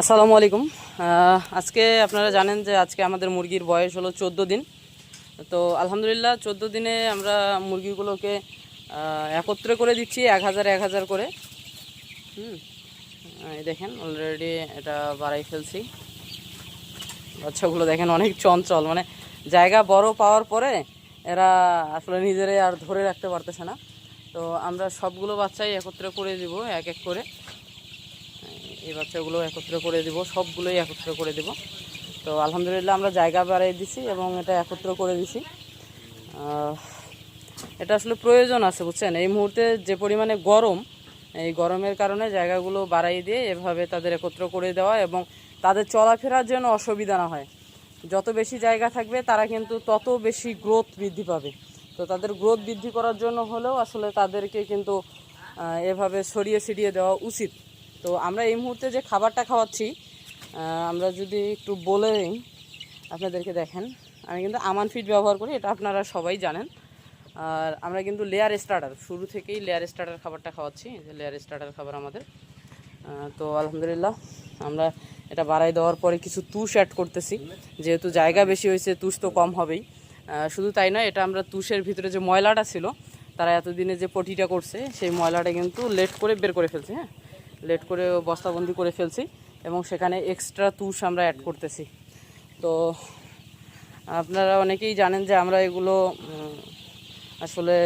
আসসালামু আলাইকুম। আজকে আপনারা জানেন যে আজকে আমাদের মুরগির বয়স হলো চোদ্দ দিন। তো আলহামদুলিল্লাহ চোদ্দ দিনে আমরা মুরগিগুলোকে একত্রে করে দিচ্ছি, এক হাজার এক হাজার করে। হুম দেখেন অলরেডি এটা বাড়াই ফেলছি। বাচ্চাগুলো দেখেন অনেক চঞ্চল মানে জায়গা বড় পাওয়ার পরে এরা আসলে নিজেরাই আর ধরে রাখতে পারতেছে না। তো আমরা সবগুলো বাচ্চাই একত্রে করে দিব, এক এক করে। এই বাচ্চাগুলো একত্রে করে দিব, সবগুলোই একত্রে করে দিব। তো আলহামদুলিল্লাহ আমরা জায়গা বাড়িয়ে দিছি এবং এটা একত্র করে দিছি। এটা আসলে প্রয়োজন আছে, বুঝছেন? এই মুহূর্তে যে পরিমাণে গরম, এই গরমের কারণে জায়গাগুলো বাড়াই দিয়ে এভাবে তাদের একত্র করে দেওয়া এবং তাদের চলাফেরার জন্য অসুবিধা না হয়। যত বেশি জায়গা থাকবে, তারা কিন্তু তত বেশি গ্রোথ বৃদ্ধি পাবে। তো তাদের গ্রোথ বৃদ্ধি করার জন্য হলেও আসলে তাদেরকে কিন্তু এভাবে সরিয়ে ছিটিয়ে দেওয়া উচিত। তো আমরা এই মুহূর্তে যে খাবারটা খাওয়াচ্ছি আমরা যদি একটু বলে নিই আপনাদেরকে দেখেন, আমি কিন্তু আমান ফিড ব্যবহার করি, এটা আপনারা সবাই জানেন। আর আমরা কিন্তু লেয়ার স্টার্টার শুরু থেকেই লেয়ার স্টার্টার খাবারটা খাওয়াচ্ছি যে লেয়ার স্টার্টার খাবার আমাদের। তো আলহামদুলিল্লাহ, আমরা এটা বাড়াই দেওয়ার পরে কিছু তুষ অ্যাড করতেছি, যেহেতু জায়গা বেশি হয়েছে, তুষ তো কম হবেই। শুধু তাই নয়, এটা আমরা তুষের ভিতরে যে ময়লাটা ছিল, তারা এতদিনে যে পটিটা করছে, সেই ময়লাটা কিন্তু লেট করে বের করে ফেলছে হ্যাঁ? লেট করে বস্তাবন্দি করে ফেলছি এবং সেখানে এক্সট্রা তুষ আমরা অ্যাড করতেছি। তো আপনারা অনেকেই জানেন যে আমরা এগুলো আসলে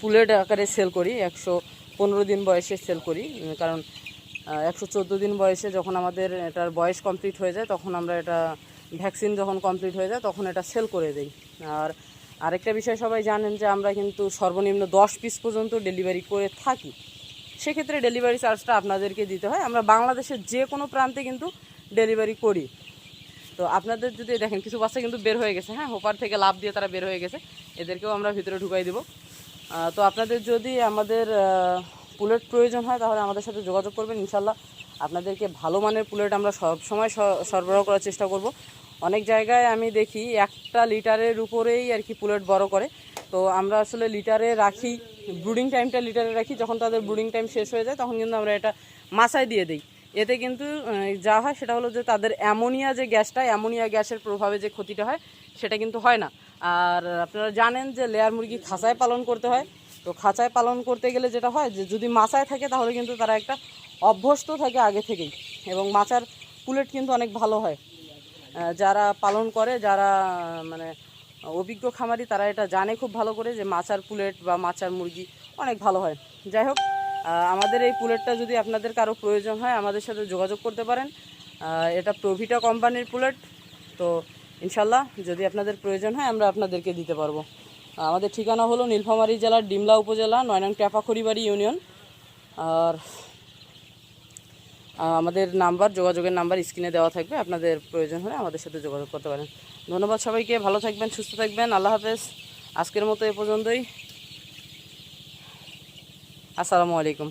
পুলেট আকারে সেল করি, একশো পনেরো দিন বয়সে সেল করি, কারণ একশো চোদ্দ দিন বয়সে যখন আমাদের এটার বয়স কমপ্লিট হয়ে যায়, তখন আমরা এটা ভ্যাকসিন যখন কমপ্লিট হয়ে যায়, তখন এটা সেল করে দিই। আর আরেকটা বিষয় সবাই জানেন যে আমরা কিন্তু সর্বনিম্ন দশ পিস পর্যন্ত ডেলিভারি করে থাকি। সেক্ষেত্রে ডেলিভারি চার্জটা আপনাদেরকে দিতে হয়। আমরা বাংলাদেশের যে কোনো প্রান্তে কিন্তু ডেলিভারি করি। তো আপনাদের যদি দেখেন, কিছু বাচ্চা কিন্তু বের হয়ে গেছে। হ্যাঁ হোপার থেকে লাভ দিয়ে তারা বের হয়ে গেছে। এদেরকেও আমরা ভিতরে ঢুকাই দেবো। তো আপনাদের যদি আমাদের পুলেট প্রয়োজন হয়, তাহলে আমাদের সাথে যোগাযোগ করবেন। ইনশাল্লাহ আপনাদেরকে ভালো মানের পুলেট আমরা সব সময় সরবরাহ করার চেষ্টা করব। অনেক জায়গায় আমি দেখি একটা লিটারের উপরেই আর কি পুলেট বড় করে। তো আমরা আসলে লিটারে রাখি ব্রুডিং টাইমটা লিটারে রাখি, যখন তাদের ব্রুডিং টাইম শেষ হয়ে যায়, তখন কিন্তু আমরা এটা মাছায় দিয়ে দিই। এতে কিন্তু যা হয় সেটা হলো যে তাদের অ্যামোনিয়া যে গ্যাসটা, অ্যামোনিয়া গ্যাসের প্রভাবে যে ক্ষতিটা হয়, সেটা কিন্তু হয় না। আর আপনারা জানেন যে লেয়ার মুরগি খাঁচায় পালন করতে হয়। তো খাঁচায় পালন করতে গেলে যেটা হয় যে যদি মাচায় থাকে, তাহলে কিন্তু তারা একটা অভ্যস্ত থাকে আগে থেকেই। এবং মাচার পুলেট কিন্তু অনেক ভালো হয়। যারা পালন করে, যারা মানে অভিজ্ঞ খামারি, তারা এটা জানে খুব ভালো করে যে মাচার পুলেট বা মাচার মুরগি অনেক ভালো হয়। যাই হোক আমাদের এই পুলেটটা যদি আপনাদের কারও প্রয়োজন হয়, আমাদের সাথে যোগাযোগ করতে পারেন। এটা প্রভিটা কোম্পানির পুলেট। তো ইনশাল্লাহ যদি আপনাদের প্রয়োজন হয়, আমরা আপনাদেরকে দিতে পারব। আমাদের ঠিকানা হলো নীলফামারী জেলার ডিমলা উপজেলা, নয়নং ট্যাপাখড়িবাড়ি ইউনিয়ন। আর আমাদের নাম্বার, যোগাযোগের নাম্বার স্ক্রিনে দেওয়া থাকবে। আপনাদের প্রয়োজন হলে আমাদের সাথে যোগাযোগ করতে পারেন। ধন্যবাদ সবাইকে ভালো থাকবেন সুস্থ থাকবেন আল্লাহ হাফেজ। আজকের মতো এ পর্যন্তই। আসসালামু আলাইকুম।